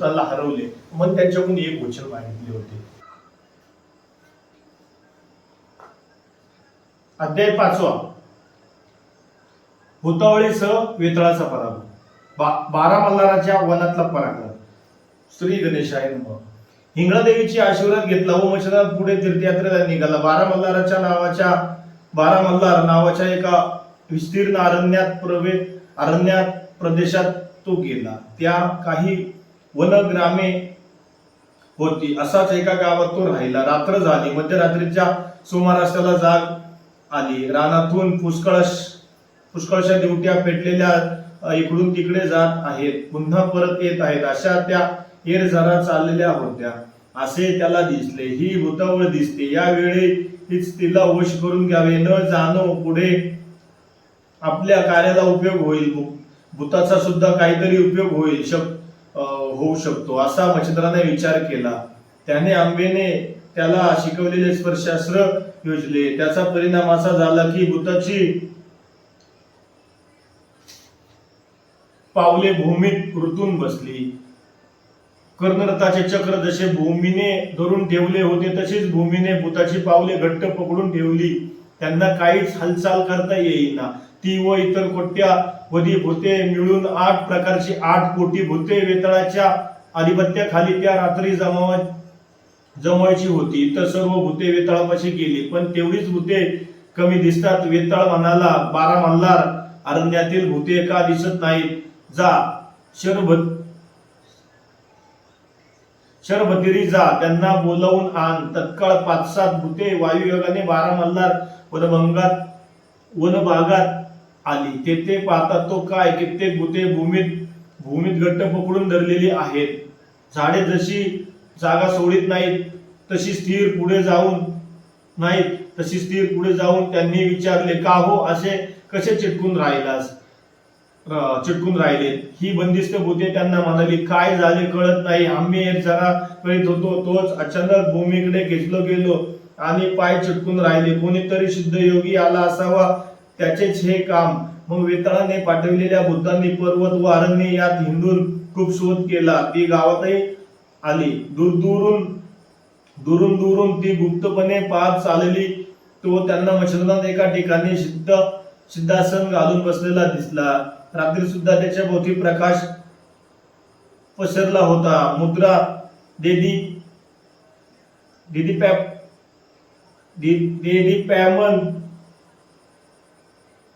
भूताला हरवले मग त्यांच्याकडून एक वचन मागितले होते. अध्याय पाचवा. भूतावळीसह वेतळाचा पराभव. बा- बारा मल्हाराच्या वनातला पराक्रम. श्री गणेशाय नमः. हिंगळादेवीची आशीर्वाद घेतला व मच्छरात पुढे तीर्थयात्रेला निघाला. बारा मल्हाराच्या नावाच्या बारा मल्हार नावाच्या एका विस्तीर्ण अरण्यात प्रवे अरण्यात प्रदेशात तो गेला. त्या काही वनग्रामे होती. असाच एका गावात तो राहिला. रात्र झाली. मध्यरात्रीच्या सुमारास त्याला जाग आली. रानातून पुष्कळश पुष्कळशा दिवट्या पेटलेल्या इकडून तिकडे जात आहेत. पुन्हा परत येत आहेत. अशा त्या एर जरा चाललेल्या होत्या. असे त्याला दिसले. ही भूतावळ दिसते. यावेळी हीच तिला वश करून घ्यावे. न जाणो पुढे आपल्या कार्याला उपयोग होईल. भूताचा सुद्धा काहीतरी उपयोग होईल. शक होऊ शकतो असा मच्छिंद्राने विचार केला. त्याने आंबेने त्याला शिकवलेले स्पर्शास्त्र योजले. त्याचा परिणाम असा झाला की भूताची पावले भूमीत ऋतून बसली. कर्णरथाचे चक्र जसे भूमीने धरून ठेवले होते तसेच भूमीने भूताची पावले घट्ट पकडून ठेवली. त्यांना काहीच हालचाल करता येईना. ती व इतर कोट्या वधी भूते मिळून आठ प्रकारची आठ कोटी भूते वेतळाच्या आधिपत्याखाली त्या रात्री जमाव जमवायची होती. इतर सर्व भूते वेताळापाशी गेली पण तेवढीच भूते कमी दिसतात. वेताळ म्हणाला बारा मल्हार अरण्यातील भूते का दिसत नाहीत? जा शरभत शरभतिरी जा त्यांना बोलावून आण. तत्काळ पाच सात भूते वायुयोगाने बारा मल्हार वनभंगात वनभागात आली. तेथे पाहता तो काय कित्येक भूते भूमीत भूमीत घट्ट पकडून धरलेली आहेत. झाडे जशी जागा सोडित नाहीत तशी स्थिर पुढे जाऊन नाहीत तशी स्थिर पुढे जाऊन त्यांनी विचारले का हो असे कसे चिटकून राहिलास? चिटकून राहिले? ही बंदिस्त भूते त्यांना म्हणाली काय झाले कळत नाही. आम्ही एक जरा करीत होतो तोच अचानक भूमीकडे घेतलो गेलो आणि पाय चिटकून राहिले. कोणीतरी सिद्ध योगी आला असावा त्याचेच हे काम मग वेताळाने पाठविलेल्या भूतांनी पर्वत व अरण्य यात हिंदून खूप शोध केला. ती गावातही आली. दूर दूरून दुरून दुरून ती गुप्तपणे पाहत चालली. तो त्यांना मच्छरदान एका ठिकाणी सिद्ध सिद्धासन घालून बसलेला दिसला. रात्री सुद्धा त्याच्या भोवती प्रकाश पसरला होता. मुद्रा देदी दिदी पॅप देदी पॅमन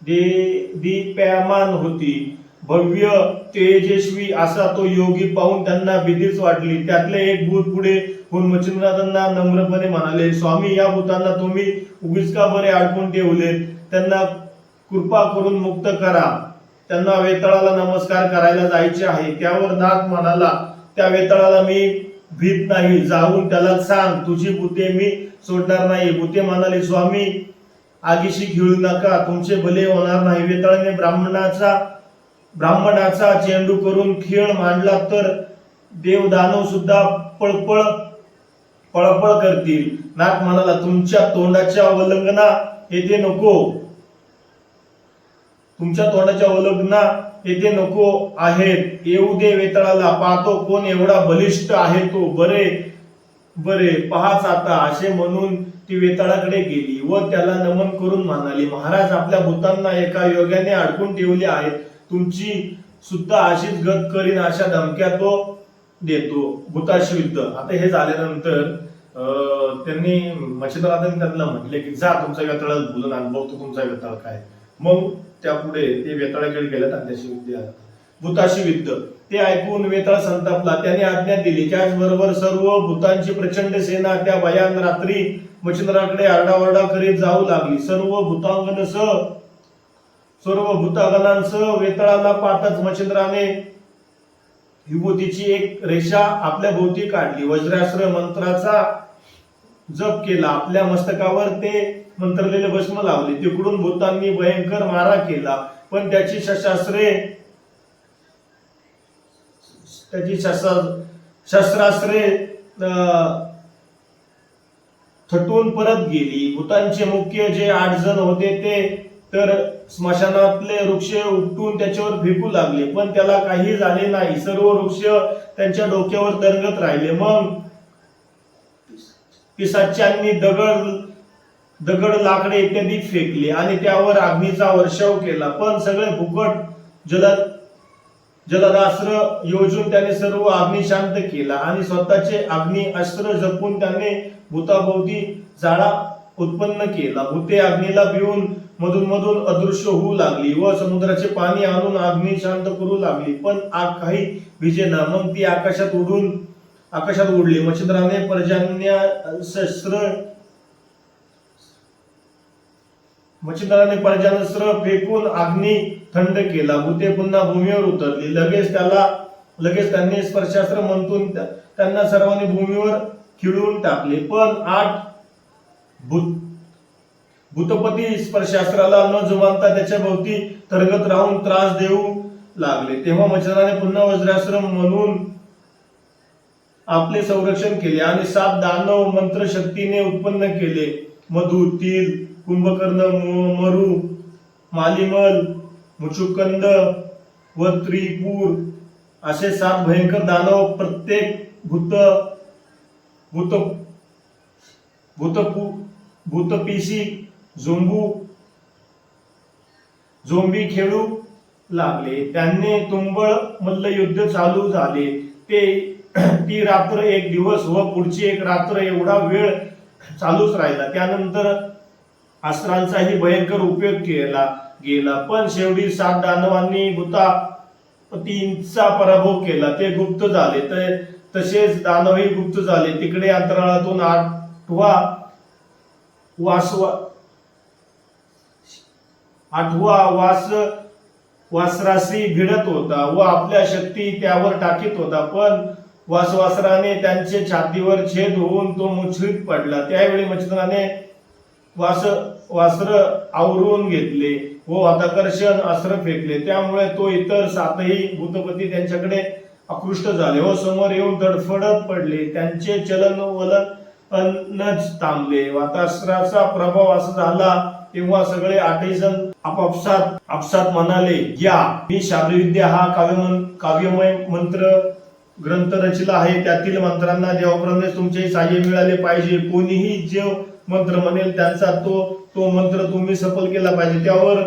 दीप्यमान होती. भव्य तेजस्वी असा तो योगी पाहून त्यांना भीतीच वाटली. त्यातले एक भूत पुढे होऊन मच्छिंद्रनाथांना नम्रपणे म्हणाले स्वामी या भूतांना तुम्ही उगीच का बरे अडकून ठेवले? त्यांना कृपा करून मुक्त करा. त्यांना वेताळाला नमस्कार करायला जायचे आहे. त्यावर नाथ म्हणाला त्या वेताळाला मी भीत नाही. जाऊन त्याला सांग. तुझी भूते मी सोडणार नाही भूते म्हणाले स्वामी आगीशी खेळू नका. तुमचे भले होणार नाही. वेताळाने ब्राह्मणाचा ब्राह्मणाचा चेंडू करून खेळ मांडला तर देव दानव सुद्धा पळपळ पळपळ करतील. नाथ म्हणाला तुमच्या तोंडाच्या अवलंबना येथे नको. तुमच्या तोंडाच्या अवलंबना येथे नको आहेत. येऊ दे वेतळाला. पाहतो कोण एवढा बलिष्ठ आहे तो. बरे बरे पहाच आता असे म्हणून ती वेताळाकडे गेली व त्याला नमन करून म्हणाली महाराज आपल्या भूतांना एका योग्याने अडकून ठेवले आहेत तुमची सुद्धा अशीच गत करीन अशा धमक्या तो देतो. भूताशी युद्ध आता हे झाल्यानंतर त्यांनी मच्छिंद्रनाथांनी त्यांना म्हटले की जा तुमचा वेताळात बोलून आण बघतो तुमचा वेताळ काय. मग त्यापुढे ते वेताळाकडे गेल्यात आणि त्याशी युद्ध भूताशी युद्ध ते ऐकून वेताळ संतापला. त्याने आज्ञा दिली. त्याचबरोबर सर्व भूतांची प्रचंड सेना त्या भयान रात्री मच्छिंद्राकडे आरडाओरडा करीत जाऊ लागली. सर्व भूतांगणसह सर्व भूतागणांसह वेताळाला पाहताच मच्छिंद्राने विभूतीची एक रेषा आपल्या भोवती काढली. वज्रास्त्र मंत्राचा जप केला. आपल्या मस्तकावर ते मंत्रलेले भस्म लावले. तिकडून भूतांनी भयंकर मारा केला. पण त्याची शशास्त्रे त्याची शस्त्र शस्त्रास्त्रे थटून परत गेली. भूतांचे मुख्य जे आठ जण होते ते तर स्मशानातले वृक्ष उपटून त्याच्यावर फेकू लागले. पण त्याला काही झाले नाही. सर्व वृक्ष त्यांच्या डोक्यावर तरंगत राहिले. मग पिसाच्यांनी दगड दगड लाकडे इत्यादी फेकले आणि त्यावर अग्नीचा वर्षाव केला. पण सगळे फुकट जलद जलदास्त्र योजून त्याने सर्व अग्नी शांत केला आणि स्वतःचे अग्नी अस्त्र जपून त्याने भूताभोवती जाळा उत्पन्न केला. भूते अग्नीला पिऊन मधून मधून अदृश्य होऊ लागली व समुद्राचे पाणी आणून अग्नी शांत करू लागली. पण आग काही विजेना मग ती आकाशात उडून आकाशात उडली. मच्छिंद्राने पर्जन्य शस्त्र मच्छिंद्राने पर्जन्यस्त्र फेकून अग्नी थंड केला. भूते पुन्हा भूमीवर उतरली. लगेच त्याला लगेच त्यांनी स्पर्शास्त्र मंतून त्या- त्यांना सर्वांनी भूमीवर खिळून टाकले. पण आठ भूत भूतपती स्पर्शास्त्राला न जुमानता त्याच्या भोवती तरगत राहून त्रास देऊ लागले. तेव्हा मच्छिंद्राने पुन्हा वज्रास्त्र म्हणून आपले संरक्षण केले आणि सात दानव मंत्र शक्तीने उत्पन्न केले. मधु तील कुंभकर्ण मरू मरु मालिमल मुचुकंद व त्रिपूर असे सात भयंकर दानव प्रत्येक भूत भूत भूतपू भूतपिशी झोंबू झोंबी खेळू लागले. त्यांनी तुंबळ मल्लयुद्ध चालू झाले. ते ती रात्र एक दिवस व पुढची एक रात्र एवढा वेळ चालूच राहिला. त्यानंतर अस्त्रांचाही भयंकर उपयोग केला गेला. पण शेवटी सात दानवांनी भूतापतींचा पराभव केला. ते गुप्त झाले. तर तसेच दानवही गुप्त झाले. तिकडे अंतराळातून आठवा वासवा आठवा वास वासराशी भिडत होता व आपल्या शक्ती त्यावर टाकीत होता. पण वासवासराने त्यांचे छातीवर छेद होऊन तो मुछळीत पडला. त्यावेळी मच्छराने वास वास्त्र आवरून घेतले व वाताकर्षण अस्त्र फेकले. त्यामुळे तो इतर सातही भूतपती त्यांच्याकडे आकृष्ट झाले व समोर येऊन दडफडत पडले. त्यांचे चलन वलन थांबले. वातास्त्राचा प्रभाव असा झाला तेव्हा सगळे आठही जण आपापसात आपसात म्हणाले या मी शाब्दविद्या हा काव्य काव्यमय मंत्र ग्रंथ रचला आहे. त्यातील मंत्रांना देवाप्रमाणे तुमचे साह्य मिळाले पाहिजे कोणीही जे मंत्र म्हणेल त्यांचा तो तो मंत्र तुम्ही सफल केला पाहिजे. त्यावर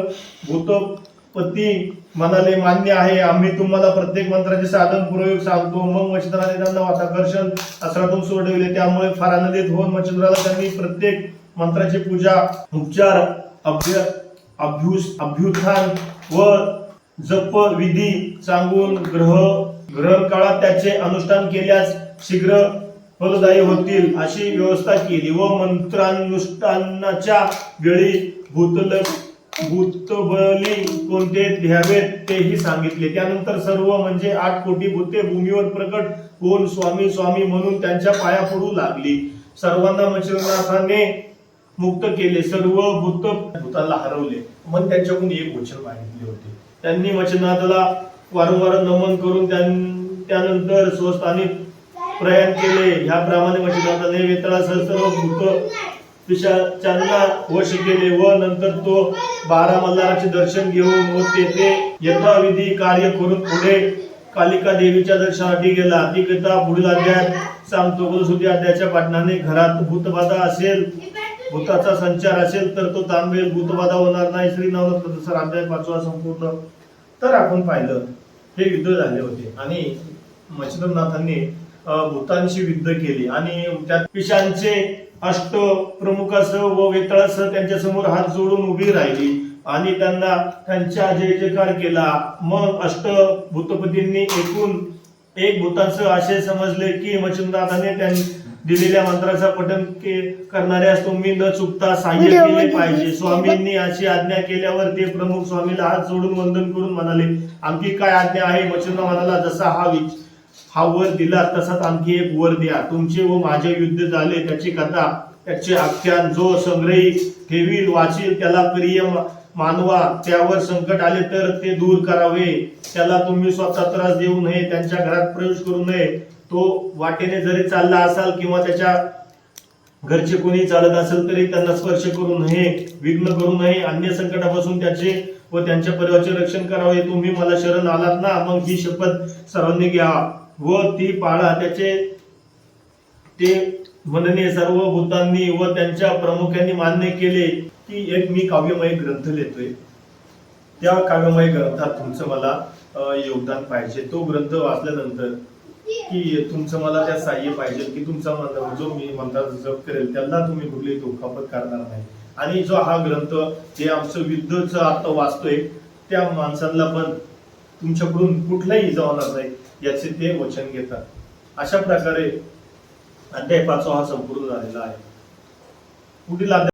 भूतपती म्हणाले मान्य आहे आम्ही तुम्हाला प्रत्येक मंत्राचे साधन प्रयोग सांगतो. मग मच्छिंद्राने त्यांना वाताकर्षण असरातून सोडविले. त्यामुळे फार आनंदित होऊन मच्छिंद्राला त्यांनी प्रत्येक मंत्राची पूजा उपचार अभ्य अभ्युस अभ्युत्थान व जप विधी सांगून ग्रह ग्रह काळात त्याचे अनुष्ठान केल्यास शीघ्र फलदायी होतील अशी व्यवस्था केली व मंत्रानुष्ठानाच्या वेळी भूतल भूतबली कोणते घ्यावेत तेही सांगितले. त्यानंतर सर्व म्हणजे आठ कोटी भूते भूमीवर प्रकट होऊन स्वामी स्वामी म्हणून त्यांच्या पाया पडू लागली. सर्वांना मच्छरनाथाने मुक्त केले. सर्व भूत भूताला हरवले. मग त्यांच्याकडून एक वचन मागितले होते. त्यांनी वचनाथाला वारंवार नमन करून त्यां- त्यानंतर स्वस्थानी प्रयाण केले. ह्याप्रमाणे वचनाथाने म्हणजे वेताळासह सर्व भूत पिशाचांना वश केले व नंतर तो बारा मल्हाराचे दर्शन घेऊन व तेथे यथाविधी कार्य करून पुढे कालिका देवीच्या दर्शनासाठी गेला. ती कथा पुढील अध्यायात सांगतो. बलसुद्धी अध्यायाच्या पाटणाने घरात भूतबाधा असेल भूताचा संचार असेल तर तो तांबेल भूतबाधा होणार नाही. श्री नवनाथ सर अध्याय पाचवा संपूर्ण. तर आपण पाहिलं हे युद्ध झाले होते. आणि मच्छिंद्रनाथांनी भूतांशी युद्ध केली. आणि त्यात पिशांचे अष्ट प्रमुखासह व वेताळासह त्यांच्यासमोर हात जोडून उभी राहिली. आणि त्यांना त्यांच्या जय जयकार केला. मग अष्ट भूतपतींनी एकूण एक भूतांसह असे समजले की मच्छिंद्रनाथाने त्यांनी दिलेल्या मंत्राचा पठण के- करणाऱ्यास तुम्ही न चुकता सहाय्य केले पाहिजे. स्वामींनी अशी आज्ञा केल्यावर ते प्रमुख स्वामीला हात जोडून वंदन करून म्हणाले आणखी काय आज्ञा आहे मच्छिंद्र म्हणाला जसा हा विच हा वर दिला तसाच आणखी एक वर द्या. तुमचे व माझे युद्ध झाले त्याची कथा त्याचे आख्यान जो संग्रही ठेवील वाचील त्याला प्रिय मानवा त्यावर संकट आले तर ते दूर करावे. त्याला तुम्ही स्वतः त्रास देऊ नये त्यांच्या घरात प्रवेश करू नये. तो वाटेने जरी चालला असाल किंवा त्याच्या घरचे कोणी चालत असेल तरी त्यांना स्पर्श करू नये विघ्न करू नये. अन्य संकटापासून त्याचे व त्यांच्या परिवाराचे रक्षण करावे. तुम्ही मला शरण आलात ना? मग ही शपथ सर्वांनी घ्या. व ती पाळा त्याचे ते म्हणणे सर्व भूतांनी व त्यांच्या प्रमुखांनी मान्य केले की एक मी काव्यमय ग्रंथ लिहितोय. त्या काव्यमय ग्रंथात तुमचं मला योगदान पाहिजे. तो ग्रंथ वाचल्यानंतर की तुमचं मला त्या साह्य पाहिजे की तुमचा मंत्र जो मी मंत्राचा जप करेल त्यांना तुम्ही कुठली दुखापत करणार नाही. आणि जो हा ग्रंथ जे आमचं विद्युतचा आता वाचतोय त्या माणसांना पण तुमच्याकडून कुठलाही इजा होणार नाही याचे ते वचन घेतात. अशा प्रकारे अध्याय पाचवा हा संपूर्ण झालेला आहे. पुढील अध्याय